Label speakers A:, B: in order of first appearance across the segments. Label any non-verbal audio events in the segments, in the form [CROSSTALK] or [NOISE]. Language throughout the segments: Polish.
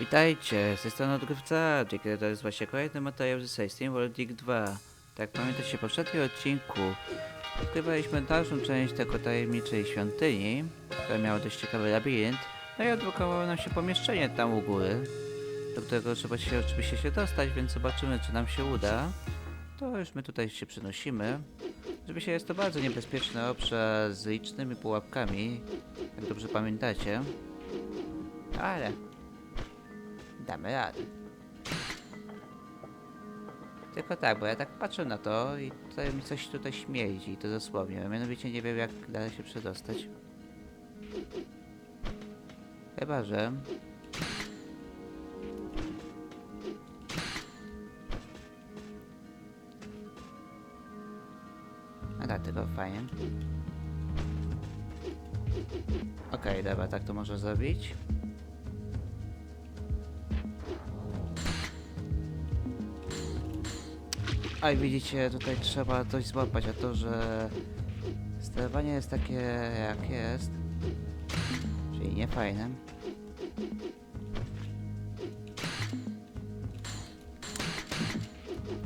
A: Witajcie, z tej strony odgrywca, kiedy to jest właśnie kolejny materiał serii Steam World Dig 2. Tak pamiętacie, w poprzednim odcinku odkrywaliśmy dalszą część tego tajemniczej świątyni, która miała dość ciekawy labirynt, no i odblokowało nam się pomieszczenie tam u góry, do którego trzeba się oczywiście się dostać, więc zobaczymy czy nam się uda. To już my tutaj się przenosimy. Oczywiście jest to bardzo niebezpieczny obszar z licznymi pułapkami, jak dobrze pamiętacie. Ale damy radę. Tylko tak, bo ja tak patrzę na to i tutaj mi coś tutaj śmierdzi, i to dosłownie. Mianowicie nie wiem jak dalej się przedostać. Chyba, że... A tak, tylko fajnie. Okej, dobra, tak to może zrobić. A i widzicie, tutaj trzeba coś złapać, a to, że sterowanie jest takie jak jest, czyli niefajne.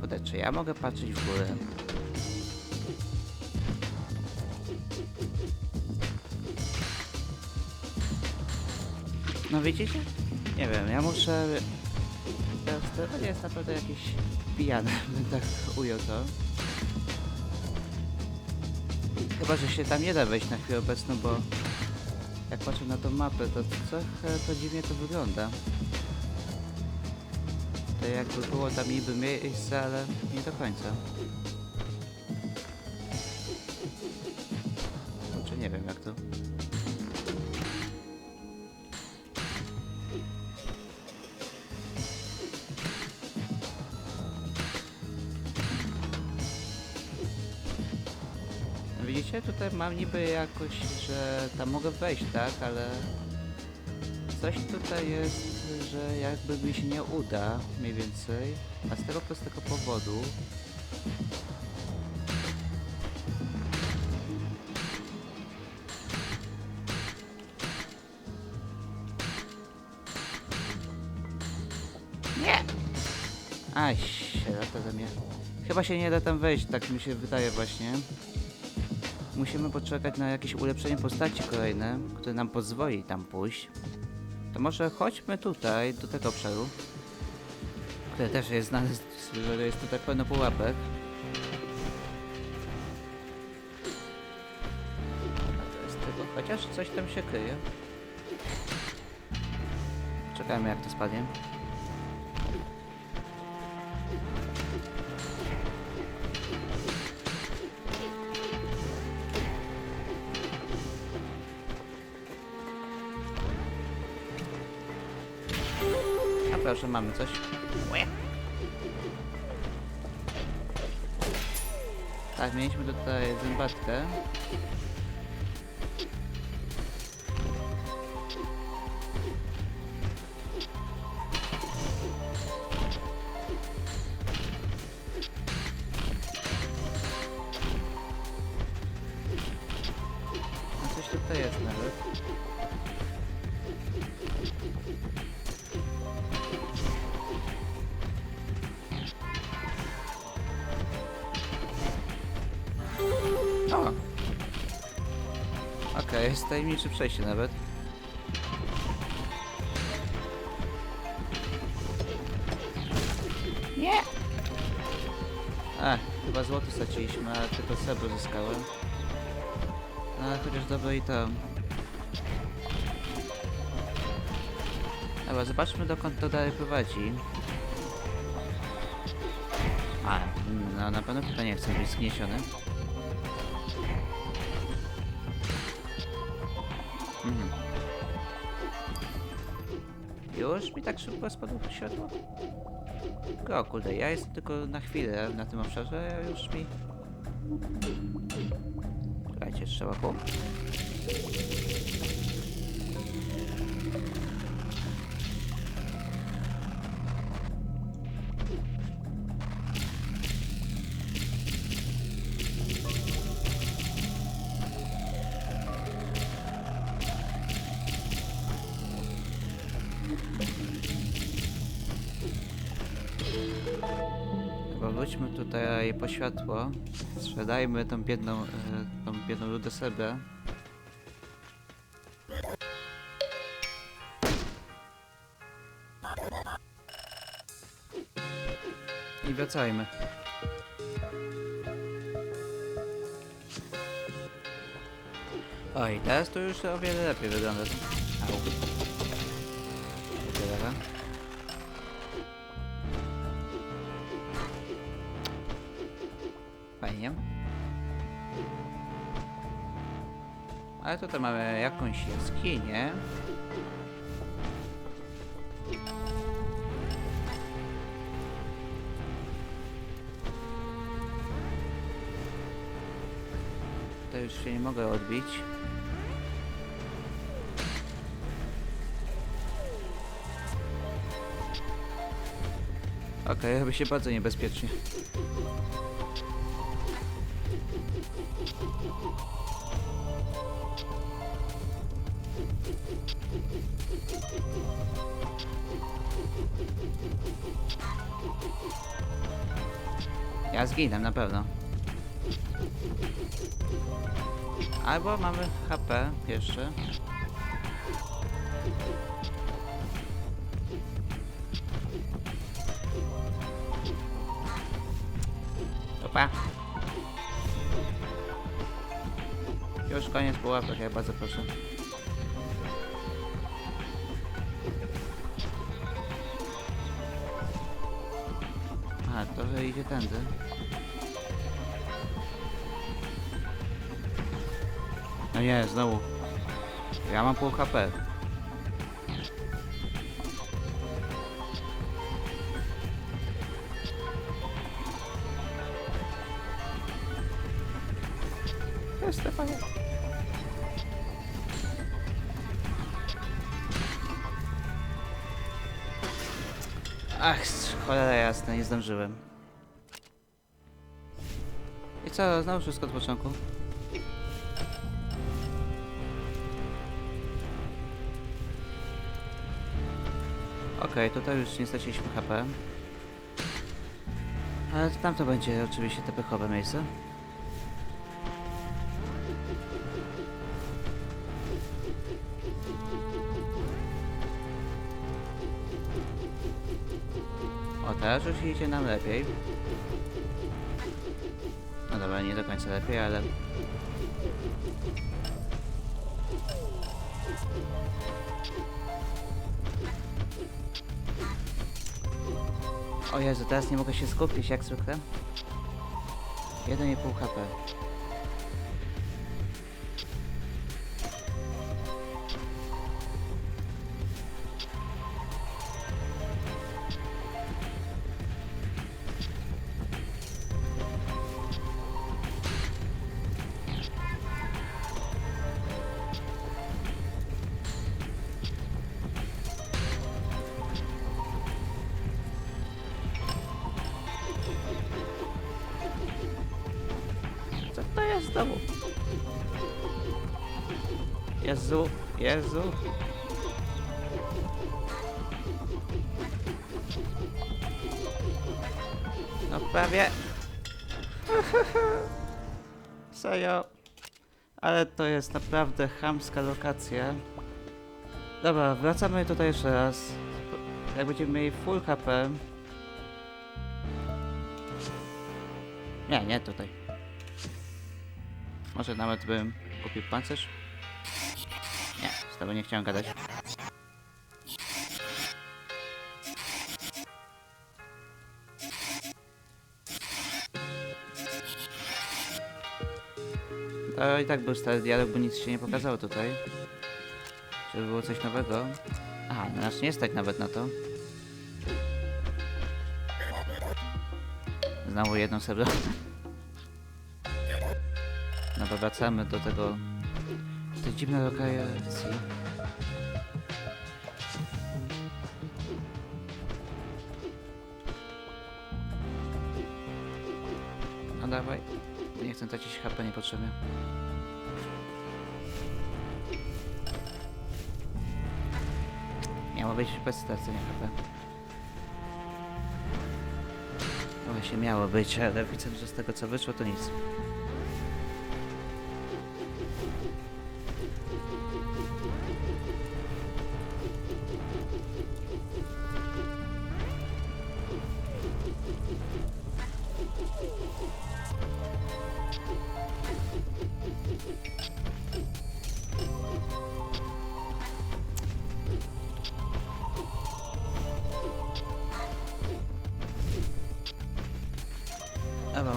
A: Kurde, czy ja mogę patrzeć w górę? No widzicie? Nie wiem, ja muszę... To sterowanie jest naprawdę jakieś pijane, [LAUGHS] bym tak ujął to. Chyba, że się tam nie da wejść na chwilę obecną, bo jak patrzę na tą mapę, to trochę to dziwnie to wygląda. To jakby było tam niby miejsce, ale nie do końca. Znaczy nie wiem jak to. Mam niby jakoś, że tam mogę wejść, tak, ale coś tutaj jest, że jakby mi się nie uda, mniej więcej, a z tego prostego powodu, Nie! Aj, sierota ze mnie. Chyba się nie da tam wejść, tak mi się wydaje właśnie. Musimy poczekać na jakieś ulepszenie postaci kolejne, które nam pozwoli tam pójść. To może chodźmy tutaj, do tego obszaru. Który też jest znany, z- że jest tutaj pełno pułapek. Chociaż coś tam się kryje. Czekajmy jak to spadnie. Mamy coś. Tak, mieliśmy tutaj zębatkę. Okej, jest tajemnicze przejście nawet. Nie! A, chyba złoto straciliśmy, ale tylko srebro zyskałem. No, ale chociaż dobre i to. Dobra, zobaczmy dokąd to dalej prowadzi. A, no na pewno tutaj nie chcę być zgniesiony. Mhm. Już mi tak szybko spadło światło? O kurde, ja jestem tylko na chwilę na tym obszarze, a już mi... Czekajcie, trzeba było... światło. Sprzedajmy tą biedną, e, tą biedną rudę srebra. I wracajmy. Oj, teraz to już o wiele lepiej wygląda. Au. Tutaj mamy jakąś jaskinię. To już się nie mogę odbić. Okej, robi się bardzo niebezpiecznie. Ja zginę na pewno. Albo mamy HP jeszcze. Pułapek, ja bardzo proszę. A, to idzie tędy. No nie, znowu. Ja mam pół HP. Stefanie. Ach, cholera jasna, nie zdążyłem. I co, znowu wszystko od początku? Okej, tutaj już nie straciliśmy HP. Ale tam to będzie oczywiście te pechowe miejsce. O, teraz już idzie nam lepiej. No dobra, nie do końca lepiej, ale... O Jezu, teraz nie mogę się skupić jak zwykle. 1,5 HP. Jezu, Jezu. No prawie. [LAUGHS] Serio. Ale to jest naprawdę chamska lokacja. Dobra, wracamy tutaj jeszcze raz. Jak będziemy mieli full HP. Nie, nie tutaj. Może nawet bym kupił pancerz? Tobą nie chciałem gadać. To i tak był stary dialog, bo nic się nie pokazało tutaj. Żeby było coś nowego. Aha, no nas nie stać nawet na to. Znowu jedno srebro. No to wracamy do tego... do tej dziwnej lokacji. No dawaj. Nie chcę tracić HP niepotrzebnie. Nie Miało być bez stracenia HP. Właśnie miało być, ale widzę, że z tego co wyszło to nic.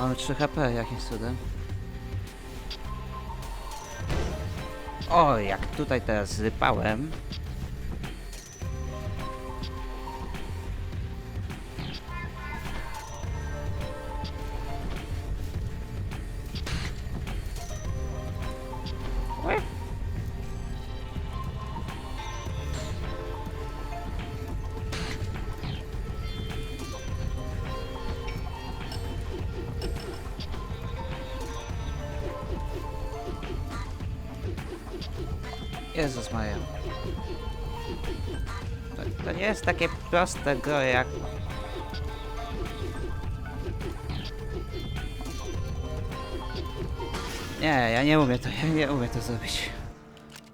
A: Mamy 3 HP, jakimś cudem. O, jak tutaj teraz zrypałem. To, nie jest takie proste gro jak... Nie, ja nie umiem to, ja nie umiem to zrobić.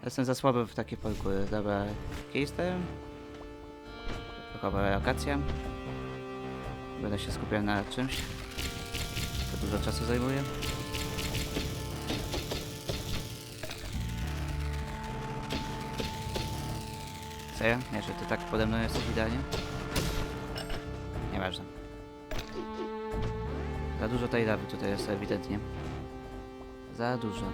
A: Jestem za słaby w takie parkury. Dobra, keister. Taka lokacja. Będę się skupiał na czymś. To dużo czasu zajmuje. Serio? Nie, że ty tak pode mną jesteś idealnie? Nieważne. Za dużo tej lawy tutaj jest ewidentnie. Za dużo.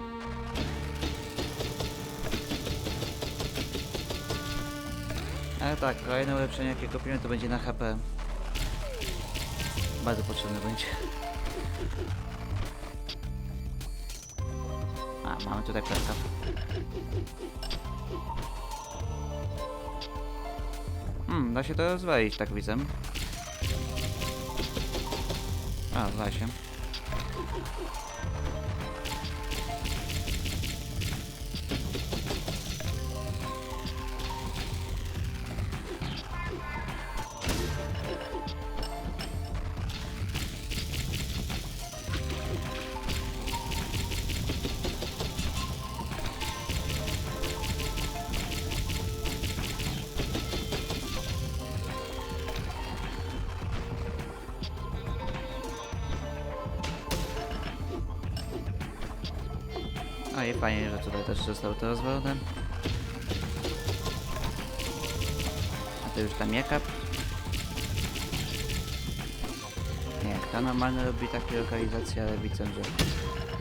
A: Ale tak, kolejne ulepszenie jakie kupimy to będzie na HP. Bardzo potrzebne będzie. A, mamy tutaj plecka. Hmm, da się to rozwalić, tak widzę. A, da się. Też zostało to rozwalone. A to już tam jaka? Nie, jak ta normalnie robi takie lokalizacje, ale widzę, że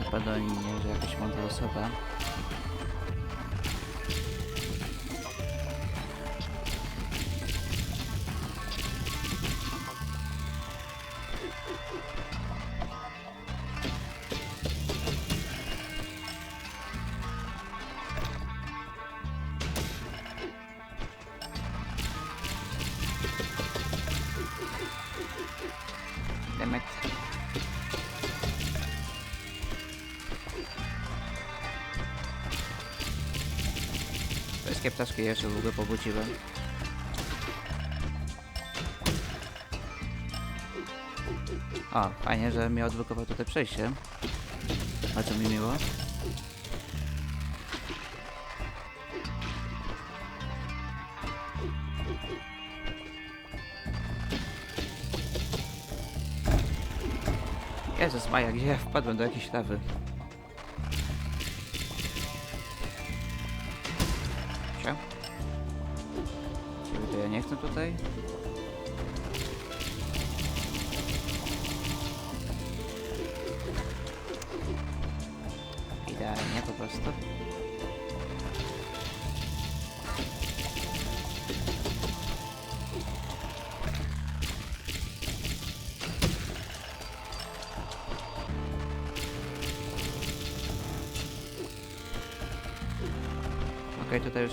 A: na pewno nie, że jakaś mądra osoba. Wszystkie ptaszki jeszcze długo pobudziłem. O, fajnie, że mi odblokował tutaj przejście. Bardzo mi miło. Jezus Maja, gdzie ja wpadłem do jakiejś lawy?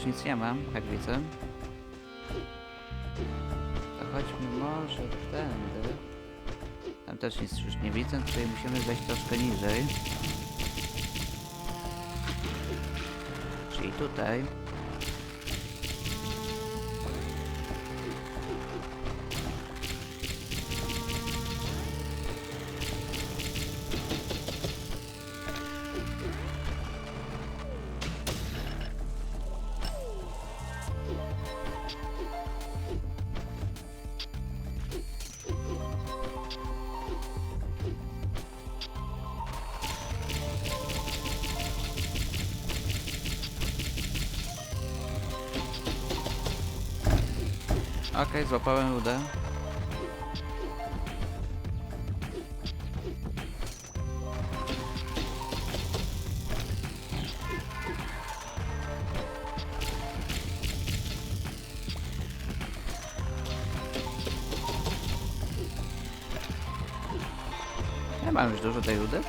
A: Już nic nie mam, jak widzę. To chodźmy może tędy. Tam też nic już nie widzę, tutaj musimy zejść troszkę niżej. Czyli tutaj. Złapałem rudę. Ja mam już dużo tej rudy.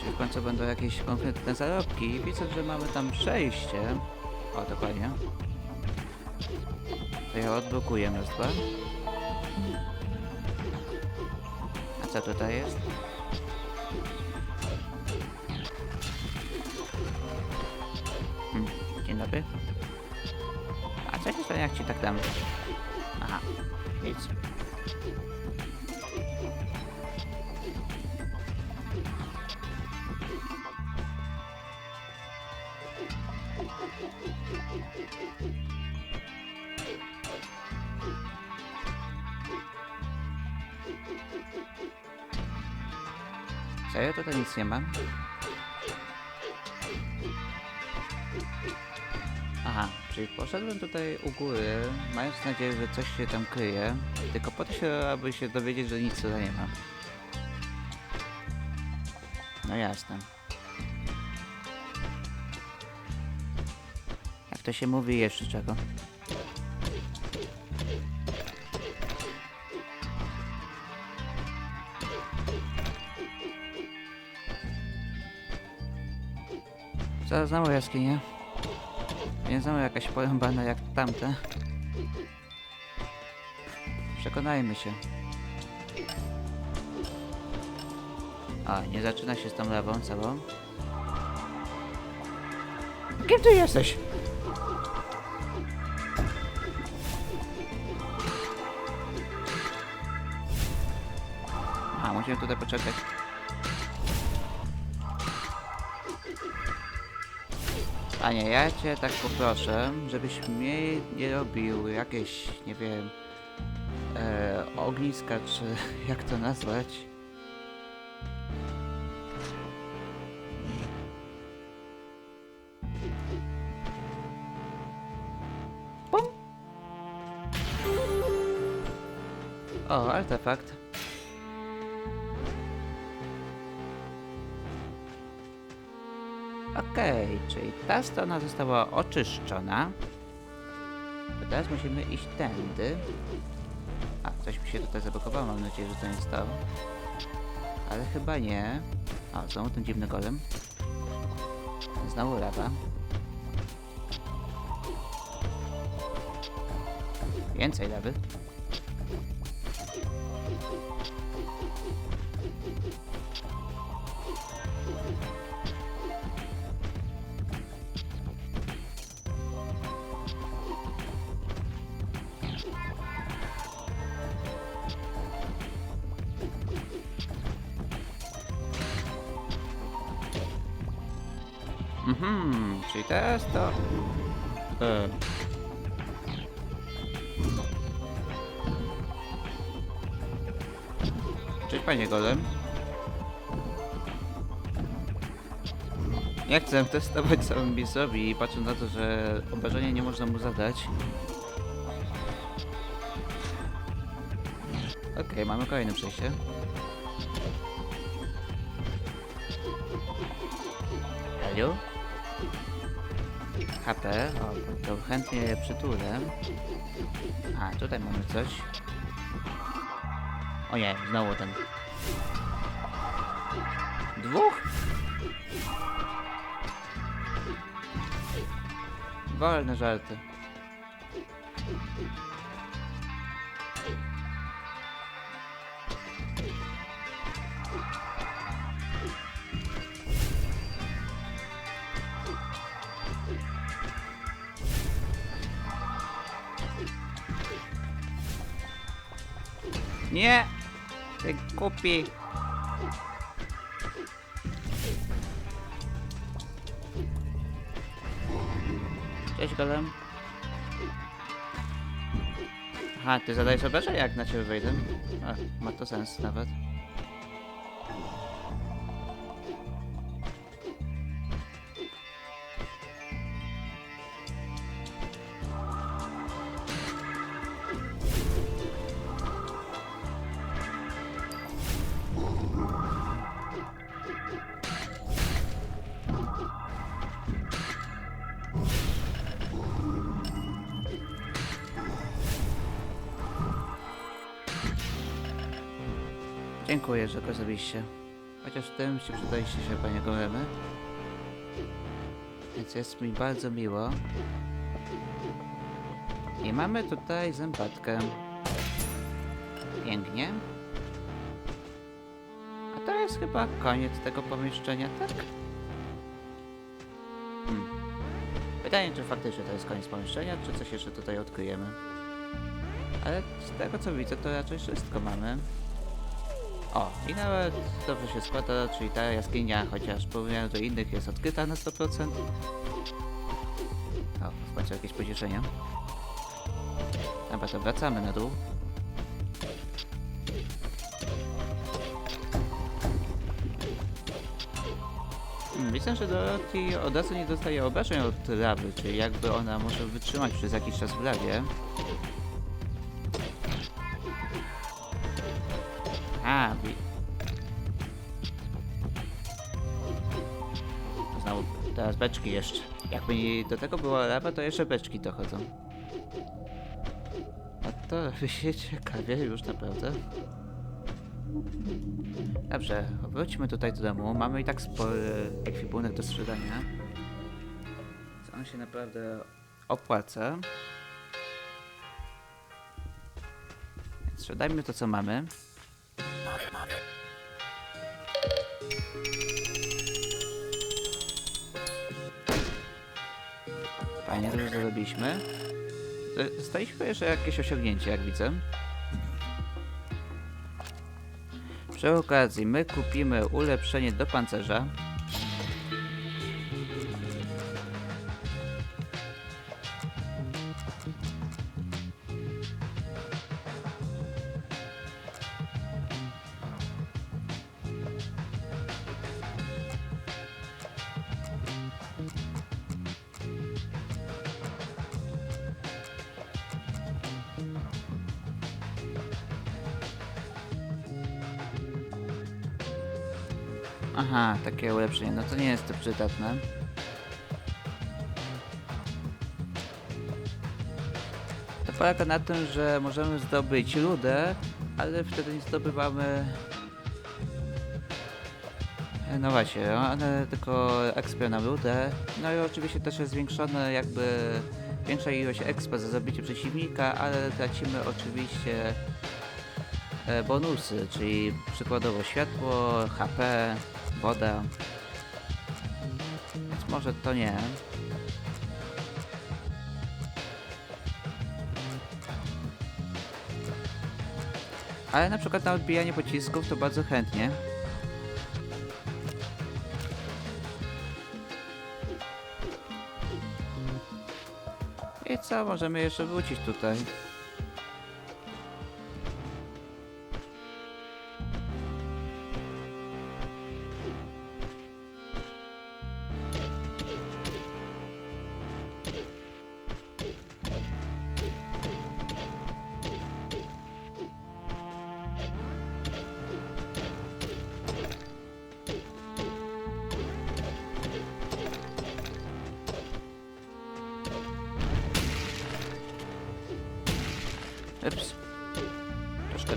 A: Czyli w końcu będą jakieś konkretne zarobki. Widzę, że mamy tam przejście. O, dokładnie. To ja odblokuję dwa. A co tutaj jest? Hmm, dzień dobry. A co się stanie, jak ci tak dam? Serio? Tutaj nic nie mam? Aha, czyli poszedłem tutaj u góry, mając nadzieję, że coś się tam kryje, tylko po to się, aby się dowiedzieć, że nic tutaj nie ma. No jasne. Jak to się mówi, jeszcze czego? Co, znowu jaskinie? Nie znowu jakaś porąbana jak tamte. Przekonajmy się. A, nie zaczyna się z tą lewą całą. Kim ty jesteś? A, musimy tutaj poczekać. Panie, ja cię tak poproszę, żebyś mnie nie robił jakieś, nie wiem, e, ogniska, czy [LAUGHS] jak to nazwać. Pum. O, artefakt. Okej, czyli ta strona została oczyszczona. To teraz musimy iść tędy. A, coś mi się tutaj zablokowało, mam nadzieję, że to nie stało. Ale chyba nie. O, znowu ten dziwny golem. Znowu lawa. Więcej lawy. Panie golem. Nie chcę testować zombisowi i patrząc na to, że obrażenia nie można mu zadać. Okej, mamy kolejne przejście. Heliu? HP, o, to chętnie je przytulę. A, tutaj mamy coś. O nie, znowu ten. Dwóch? Wolne żarty. Nie! Ty głupi! Cześć golem. Aha, ty zadajesz obrażenia jak na ciebie wejdę? Ma to sens nawet. Dziękuję, że go zrobiliście. Chociaż w tym się przydaliście się, panie Golemy. Więc jest mi bardzo miło. I mamy tutaj zębatkę. Pięknie. A to jest chyba koniec tego pomieszczenia, tak? Hmm. Pytanie, czy faktycznie to jest koniec pomieszczenia, czy coś jeszcze tutaj odkryjemy. Ale z tego co widzę, to raczej wszystko mamy. O, i nawet dobrze się składa, czyli ta jaskinia, chociaż porównaniu do innych jest odkryta na 100%. O, w końcu jakieś pocieszenie. Dobra, to wracamy na dół. Hmm, Widzę, że Dorothy od razu nie dostaje obrażeń od lawy, czyli jakby ona może wytrzymać przez jakiś czas w lawie. A, wi... Znowu, teraz beczki jeszcze. Jakby do tego była lawa, to jeszcze beczki dochodzą. A to robi [LAUGHS] się ciekawie już naprawdę. Dobrze, wróćmy tutaj do domu. Mamy i tak spory ekwipunek do sprzedania. Co on się naprawdę opłaca. Więc sprzedajmy to, co mamy. Fajnie, dużo zrobiliśmy. Dostaliśmy jeszcze jakieś osiągnięcie, jak widzę. Przy okazji, my kupimy ulepszenie do pancerza. Ulepszenie. No to nie jest to przydatne. To polega na tym, że możemy zdobyć rudę, ale wtedy nie zdobywamy... No właśnie, one tylko expią nam rudę. No i oczywiście też jest zwiększone jakby większa ilość expa za zabicie przeciwnika, ale tracimy oczywiście e, bonusy, czyli przykładowo światło, HP, woda. Może to nie. Ale na przykład na odbijanie pocisków to bardzo chętnie. I co, możemy jeszcze wrócić tutaj.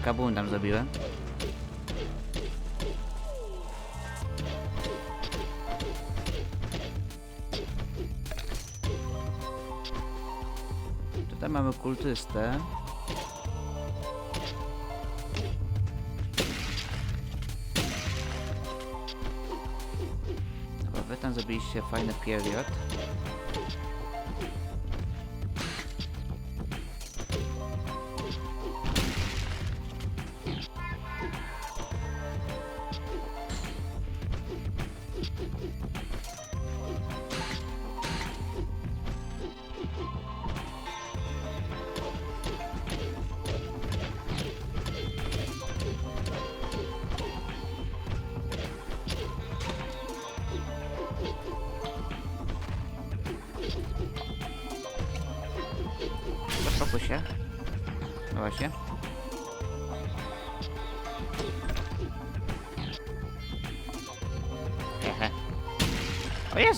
A: Kabum tam zrobiłem. Tutaj mamy kultystę. Chyba wy tam zrobiliście fajny period.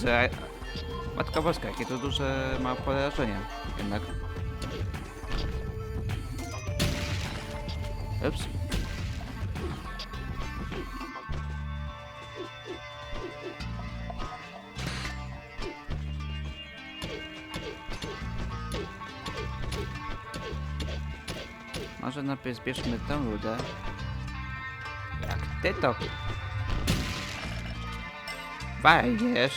A: duże... Matka Boska, jakie to duże ma porażenie jednak. Ups. Może najpierw zbierzmy tę rudę. Jak ty to... Fajnie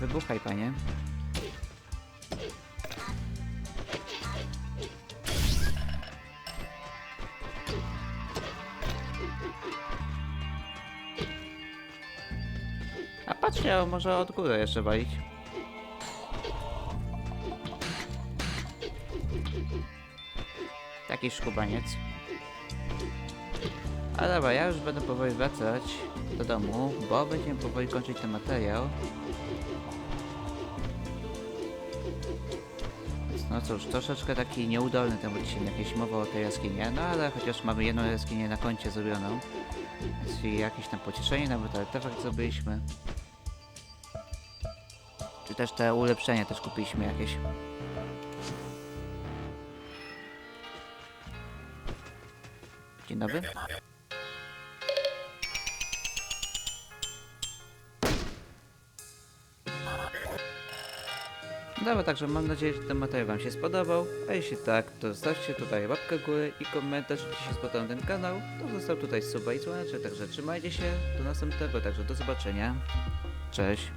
A: wybuchaj, panie. A patrzcie, może od góry jeszcze walić. Taki szkubaniec. A dobra, ja już będę powoli wracać do domu, bo będziemy powoli kończyć ten materiał. No cóż, troszeczkę taki nieudolny ten odcinek, jakieś mowa o tej jaskini, no ale chociaż mamy jedną jaskinię na koncie zrobioną. Więc jakieś tam pocieszenie, nawet artefakt zrobiliśmy. Czy też te ulepszenia też kupiliśmy jakieś. Dzień dobry. Dobra, także mam nadzieję, że ten materiał Wam się spodobał, a jeśli tak, to zostawcie tutaj łapkę w górę i komentarz, jeśli się spodobał ten kanał, to zostaw tutaj suba i dzwoneczek, także trzymajcie się, do następnego, także do zobaczenia, cześć.